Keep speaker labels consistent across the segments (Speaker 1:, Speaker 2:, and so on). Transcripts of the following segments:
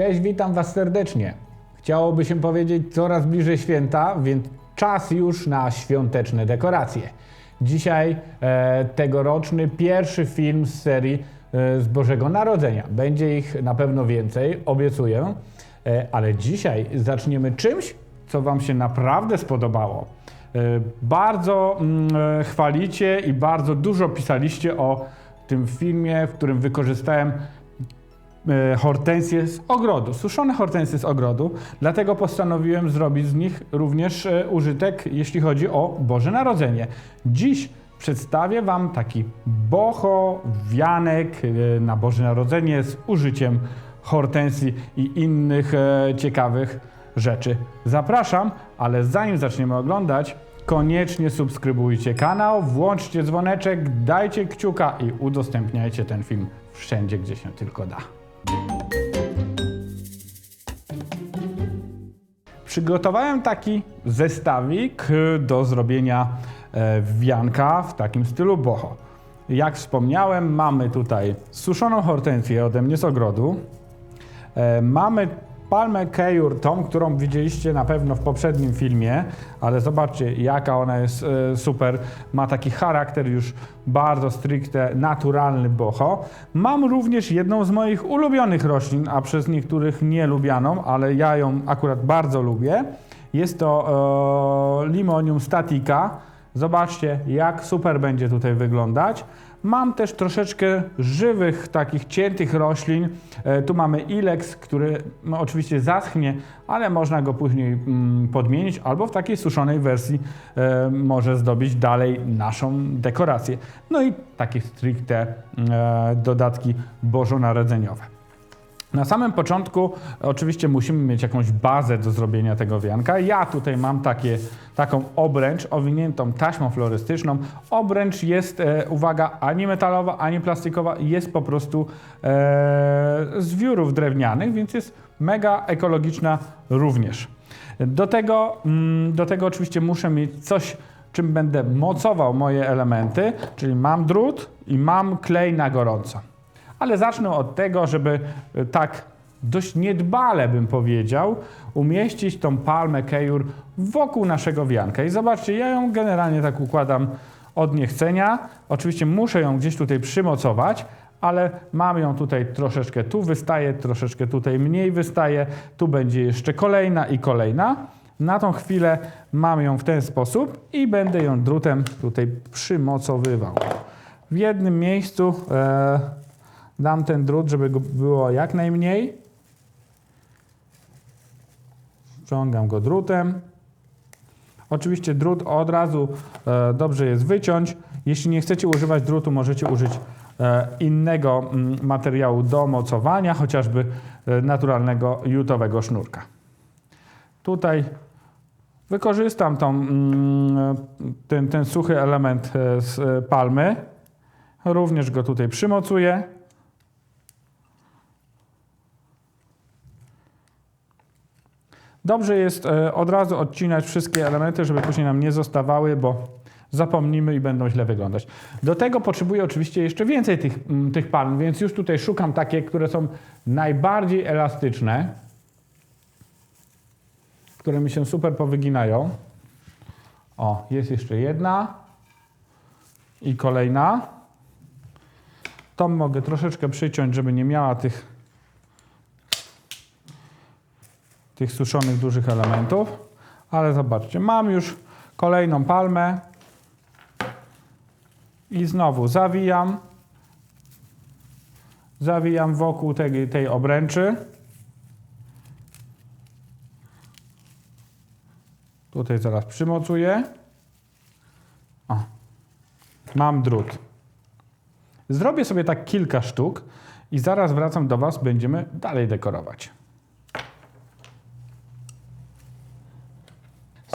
Speaker 1: Cześć, witam Was serdecznie. Chciałoby się powiedzieć coraz bliżej święta, więc czas już na świąteczne dekoracje. Dzisiaj e, tegoroczny pierwszy film z serii e, z Bożego Narodzenia. Będzie ich na pewno więcej, obiecuję. E, ale dzisiaj zaczniemy czymś, co Wam się naprawdę spodobało. E, bardzo mm, e, chwalicie i bardzo dużo pisaliście o tym filmie, w którym wykorzystałem hortensje z ogrodu, suszone hortensje z ogrodu, dlatego postanowiłem zrobić z nich również e, użytek, jeśli chodzi o Boże Narodzenie. Dziś przedstawię Wam taki boho wianek e, na Boże Narodzenie z użyciem hortensji i innych e, ciekawych rzeczy. Zapraszam, ale zanim zaczniemy oglądać, koniecznie subskrybujcie kanał, włączcie dzwoneczek, dajcie kciuka i udostępniajcie ten film wszędzie, gdzie się tylko da. Przygotowałem taki zestawik do zrobienia e, wianka w takim stylu boho. Jak wspomniałem, mamy tutaj suszoną hortensję ode mnie z ogrodu. E, Mamy palmę Kejur, tą, którą widzieliście na pewno w poprzednim filmie, ale zobaczcie, jaka ona jest e, super. Ma taki charakter już bardzo stricte naturalny boho. Mam również jedną z moich ulubionych roślin, a przez niektórych nielubianą, ale ja ją akurat bardzo lubię. Jest to e, Limonium statica. Zobaczcie, jak super będzie tutaj wyglądać. Mam też troszeczkę żywych, takich ciętych roślin. E, tu mamy ilex, który no, oczywiście zaschnie, ale można go później mm, podmienić albo w takiej suszonej wersji e, może zdobić dalej naszą dekorację. No i takie stricte e, dodatki bożonarodzeniowe. Na samym początku oczywiście musimy mieć jakąś bazę do zrobienia tego wianka. Ja tutaj mam takie, taką obręcz owiniętą taśmą florystyczną. Obręcz jest, e, uwaga, ani metalowa, ani plastikowa, jest po prostu e, z wiórów drewnianych, więc jest mega ekologiczna również. Do tego, mm, do tego oczywiście muszę mieć coś, czym będę mocował moje elementy, czyli mam drut i mam klej na gorąco. Ale zacznę od tego, żeby e, tak dość niedbale bym powiedział, umieścić tą palmę kejur wokół naszego wianka. I zobaczcie, ja ją generalnie tak układam od niechcenia. Oczywiście muszę ją gdzieś tutaj przymocować, ale mam ją tutaj troszeczkę tu wystaje, troszeczkę tutaj mniej wystaje, tu będzie jeszcze kolejna i kolejna. Na tą chwilę mam ją w ten sposób i będę ją drutem tutaj przymocowywał. W jednym miejscu e, dam ten drut, żeby go było jak najmniej. Wciągam go drutem. Oczywiście drut od razu e, dobrze jest wyciąć. Jeśli nie chcecie używać drutu, możecie użyć e, innego mm, materiału do mocowania, chociażby e, naturalnego jutowego sznurka. Tutaj wykorzystam tą, mm, ten, ten suchy element e, z e, palmy. Również go tutaj przymocuję. Dobrze jest e, od razu odcinać wszystkie elementy, żeby później nam nie zostawały, bo zapomnimy i będą źle wyglądać. Do tego potrzebuję oczywiście jeszcze więcej tych, mm, tych palm, więc już tutaj szukam takie, które są najbardziej elastyczne, które mi się super powyginają. O, jest jeszcze jedna i kolejna. Tą mogę troszeczkę przyciąć, żeby nie miała tych tych suszonych dużych elementów. Ale zobaczcie, mam już kolejną palmę i znowu zawijam. Zawijam wokół tej, tej obręczy. Tutaj zaraz przymocuję. O. Mam drut. Zrobię sobie tak kilka sztuk i zaraz wracam do Was, będziemy dalej dekorować.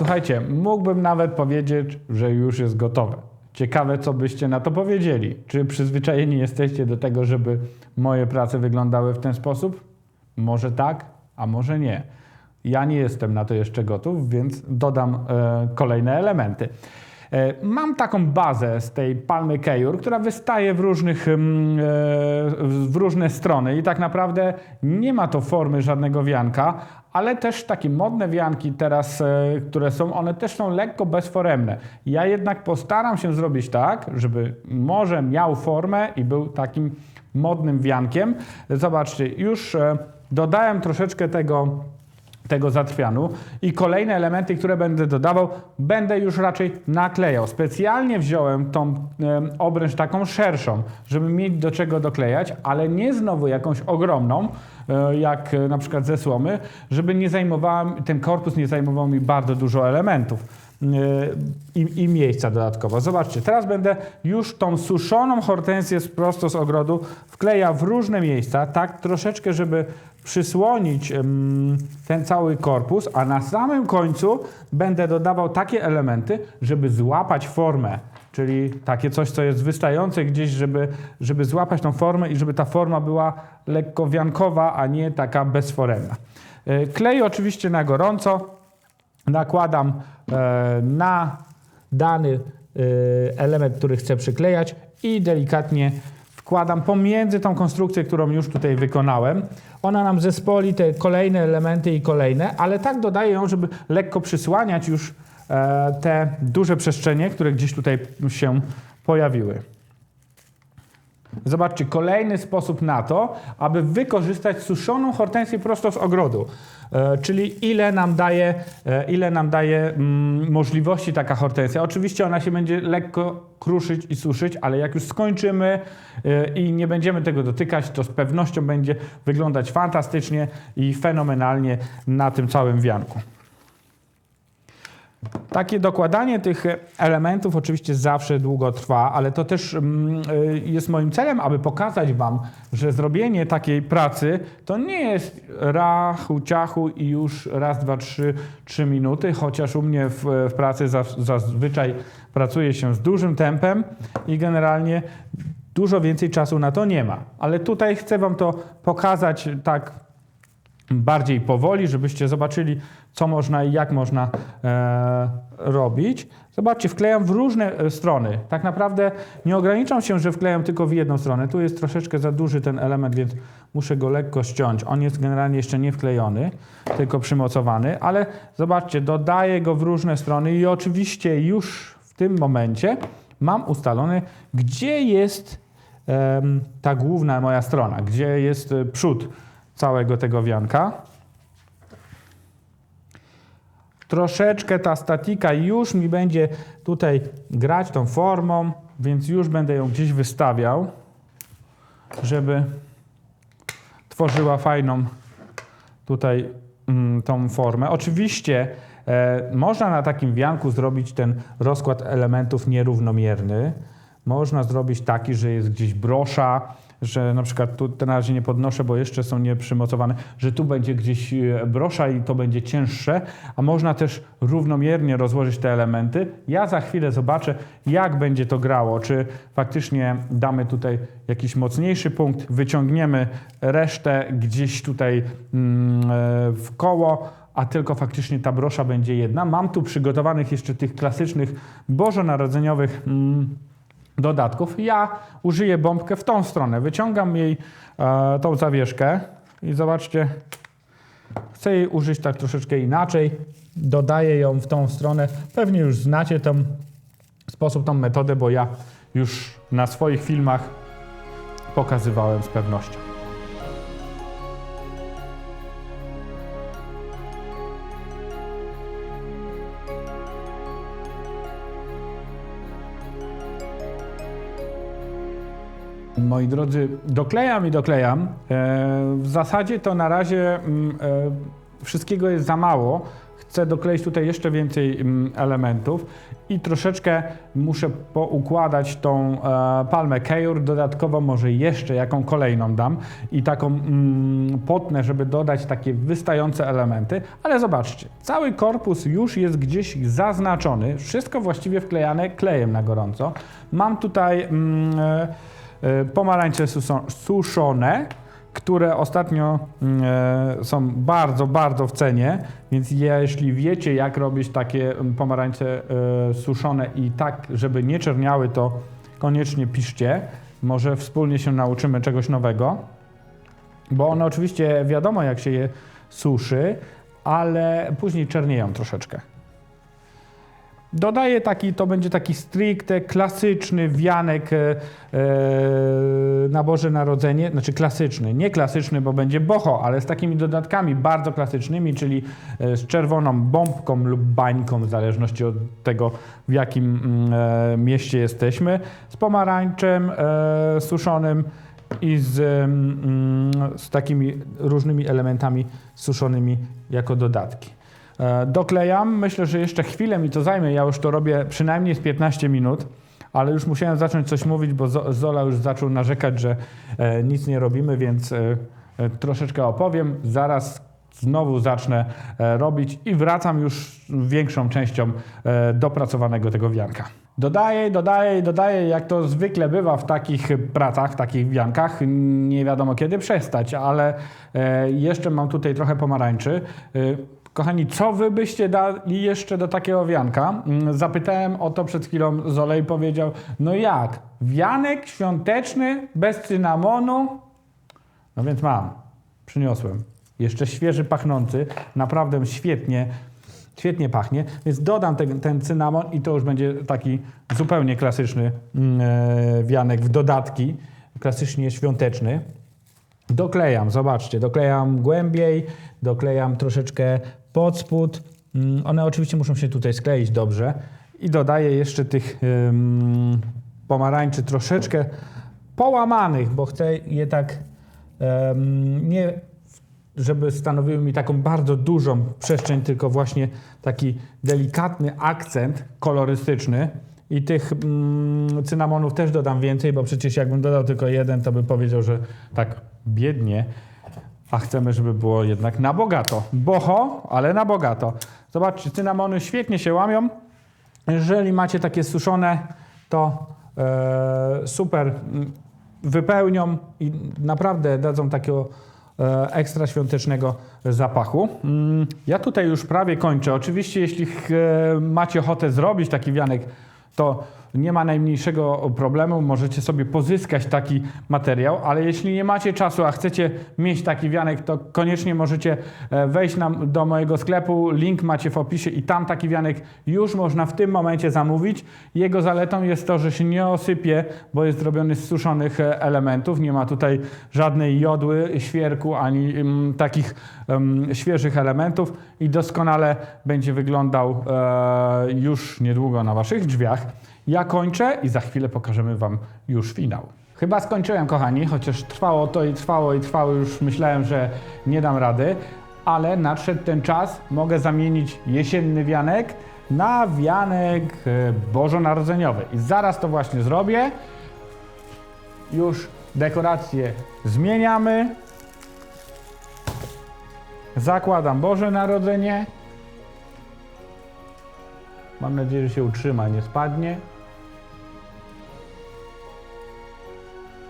Speaker 1: Słuchajcie, mógłbym nawet powiedzieć, że już jest gotowe. Ciekawe, co byście na to powiedzieli. Czy przyzwyczajeni jesteście do tego, żeby moje prace wyglądały w ten sposób? Może tak, a może nie. Ja nie jestem na to jeszcze gotów, więc dodam e, kolejne elementy. E, Mam taką bazę z tej palmy Kejur, która wystaje w, różnych, mm, e, w różne strony i tak naprawdę nie ma to formy żadnego wianka, ale też takie modne wianki teraz, e, które są, one też są lekko bezforemne. Ja jednak postaram się zrobić tak, żeby może miał formę i był takim modnym wiankiem. Zobaczcie, już dodałem troszeczkę tego tego zatrwianu i kolejne elementy, które będę dodawał, będę już raczej naklejał. Specjalnie wziąłem tą obręcz taką szerszą, żeby mieć do czego doklejać, ale nie znowu jakąś ogromną, e, jak e, na przykład ze słomy, żeby nie zajmowała, ten korpus nie zajmował mi bardzo dużo elementów i, i miejsca dodatkowo. Zobaczcie, teraz będę już tą suszoną hortensję prosto z ogrodu wklejał w różne miejsca, tak troszeczkę, żeby przysłonić ten cały korpus, a na samym końcu będę dodawał takie elementy, żeby złapać formę, czyli takie coś, co jest wystające gdzieś, żeby, żeby złapać tą formę i żeby ta forma była lekko wiankowa, a nie taka bezforemna. E, Klej oczywiście na gorąco, nakładam e, na dany e, element, który chcę przyklejać i delikatnie wkładam pomiędzy tą konstrukcję, którą już tutaj wykonałem. Ona nam zespoli te kolejne elementy i kolejne, ale tak dodaję ją, żeby lekko przysłaniać już e, te duże przestrzenie, które gdzieś tutaj się pojawiły. Zobaczcie, kolejny sposób na to, aby wykorzystać suszoną hortensję prosto z ogrodu. E, czyli ile nam daje, e, ile nam daje mm, możliwości taka hortensja. Oczywiście ona się będzie lekko kruszyć i suszyć, ale jak już skończymy e, i nie będziemy tego dotykać, to z pewnością będzie wyglądać fantastycznie i fenomenalnie na tym całym wianku. Takie dokładanie tych elementów oczywiście zawsze długo trwa, ale to też mm, y, jest moim celem, aby pokazać Wam, że zrobienie takiej pracy to nie jest rachu, ciachu i już raz, dwa, trzy, trzy minuty, chociaż u mnie w, w pracy zaz- zazwyczaj pracuje się z dużym tempem i generalnie dużo więcej czasu na to nie ma. Ale tutaj chcę Wam to pokazać tak bardziej powoli, żebyście zobaczyli, co można i jak można e, robić. Zobaczcie, wklejam w różne e, strony. Tak naprawdę nie ograniczam się, że wklejam tylko w jedną stronę. Tu jest troszeczkę za duży ten element, więc muszę go lekko ściąć. On jest generalnie jeszcze nie wklejony, tylko przymocowany, ale zobaczcie, dodaję go w różne strony i oczywiście już w tym momencie mam ustalony, gdzie jest em, ta główna moja strona, gdzie jest e, przód całego tego wianka. Troszeczkę ta statika już mi będzie tutaj grać tą formą, więc już będę ją gdzieś wystawiał, żeby tworzyła fajną tutaj mm, tą formę. Oczywiście e, można na takim wianku zrobić ten rozkład elementów nierównomierny. Można zrobić taki, że jest gdzieś brosza, że na przykład tu na razie nie podnoszę, bo jeszcze są nieprzymocowane, że tu będzie gdzieś e, brosza i to będzie cięższe, a można też równomiernie rozłożyć te elementy. Ja za chwilę zobaczę, jak będzie to grało, czy faktycznie damy tutaj jakiś mocniejszy punkt, wyciągniemy resztę gdzieś tutaj mm, e, w koło, a tylko faktycznie ta brosza będzie jedna. Mam tu przygotowanych jeszcze tych klasycznych bożonarodzeniowych mm, dodatków. Ja użyję bombkę w tą stronę. Wyciągam jej e, tą zawieszkę i zobaczcie, chcę jej użyć tak troszeczkę inaczej. Dodaję ją w tą stronę. Pewnie już znacie ten sposób, tą metodę, bo ja już na swoich filmach pokazywałem z pewnością. Moi drodzy, doklejam i doklejam. E, W zasadzie to na razie mm, e, wszystkiego jest za mało. Chcę dokleić tutaj jeszcze więcej mm, elementów i troszeczkę muszę poukładać tą e, palmę Kejur. Dodatkowo może jeszcze jaką kolejną dam i taką mm, potnę, żeby dodać takie wystające elementy. Ale zobaczcie, cały korpus już jest gdzieś zaznaczony. Wszystko właściwie wklejane klejem na gorąco. Mam tutaj pomarańcze suso- suszone które ostatnio mm, e, są bardzo, bardzo w cenie, więc jeśli wiecie, jak robić takie mm, pomarańcze e, suszone i tak, żeby nie czerniały, to koniecznie piszcie. Może wspólnie się nauczymy czegoś nowego. Bo one oczywiście wiadomo, jak się je suszy, ale później czernieją troszeczkę. Dodaję taki, to będzie taki stricte klasyczny wianek e, e, na Boże Narodzenie, znaczy klasyczny, nie klasyczny, bo będzie boho, ale z takimi dodatkami bardzo klasycznymi, czyli e, z czerwoną bombką lub bańką, w zależności od tego, w jakim mm, e, mieście jesteśmy, z pomarańczem e, suszonym i z, mm, z takimi różnymi elementami suszonymi jako dodatki. E, Doklejam, myślę, że jeszcze chwilę mi to zajmie, ja już to robię przynajmniej z 15 minut, ale już musiałem zacząć coś mówić, bo Zo- Zola już zaczął narzekać, że e, nic nie robimy, więc e, troszeczkę opowiem. Zaraz znowu zacznę robić i wracam już większą częścią dopracowanego tego wianka. Dodaję, dodaję dodaję, jak to zwykle bywa w takich pracach, w takich wiankach. Nie wiadomo kiedy przestać, ale jeszcze mam tutaj trochę pomarańczy. Kochani, co wy byście dali jeszcze do takiego wianka? Mm, Zapytałem o to przed chwilą Zole i powiedział, no jak? Wianek świąteczny bez cynamonu? No więc mam, przyniosłem. Jeszcze świeży, pachnący, naprawdę świetnie, świetnie pachnie, więc dodam ten, ten cynamon i to już będzie taki zupełnie klasyczny e, wianek w dodatki, klasycznie świąteczny. Doklejam, zobaczcie, doklejam głębiej, doklejam troszeczkę pod spód. Mm, One oczywiście muszą się tutaj skleić dobrze i dodaję jeszcze tych pomarańczy troszeczkę połamanych, bo chcę je tak nie żeby stanowiły mi taką bardzo dużą przestrzeń, tylko właśnie taki delikatny akcent kolorystyczny. I tych mm, cynamonów też dodam więcej, bo przecież jakbym dodał tylko jeden, to by powiedział, że tak biednie, a chcemy, żeby było jednak na bogato. Boho, ale na bogato. Zobaczcie, cynamony świetnie się łamią. Jeżeli macie takie suszone, to e, super mm, wypełnią i naprawdę dadzą takiego e, ekstra świątecznego zapachu. Mm, Ja tutaj już prawie kończę. Oczywiście, jeśli e, macie ochotę zrobić taki wianek, to nie ma najmniejszego problemu, możecie sobie pozyskać taki materiał, ale jeśli nie macie czasu, a chcecie mieć taki wianek, to koniecznie możecie e, wejść do mojego sklepu, link macie w opisie i tam taki wianek już można w tym momencie zamówić. Jego zaletą jest to, że się nie osypie, bo jest zrobiony z suszonych e, elementów, nie ma tutaj żadnej jodły, świerku, ani mm, takich świeżych elementów i doskonale będzie wyglądał e, już niedługo na waszych drzwiach. Ja kończę i za chwilę pokażemy Wam już finał. Chyba skończyłem, kochani, chociaż trwało to i trwało i trwało, już myślałem, że nie dam rady, ale nadszedł ten czas, mogę zamienić jesienny wianek na wianek e, bożonarodzeniowy. I zaraz to właśnie zrobię. Już dekoracje zmieniamy. Zakładam Boże Narodzenie. Mam nadzieję, że się utrzyma, nie spadnie.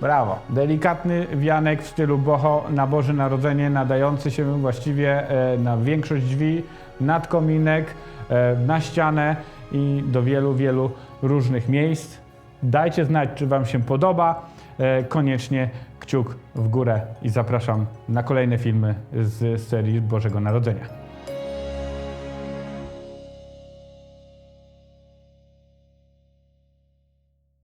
Speaker 1: Brawo. Delikatny wianek w stylu boho na Boże Narodzenie, nadający się właściwie e, na większość drzwi, nad kominek, e, na ścianę i do wielu, wielu różnych miejsc. Dajcie znać, czy Wam się podoba. E, Koniecznie kciuk w górę i zapraszam na kolejne filmy z serii Bożego Narodzenia.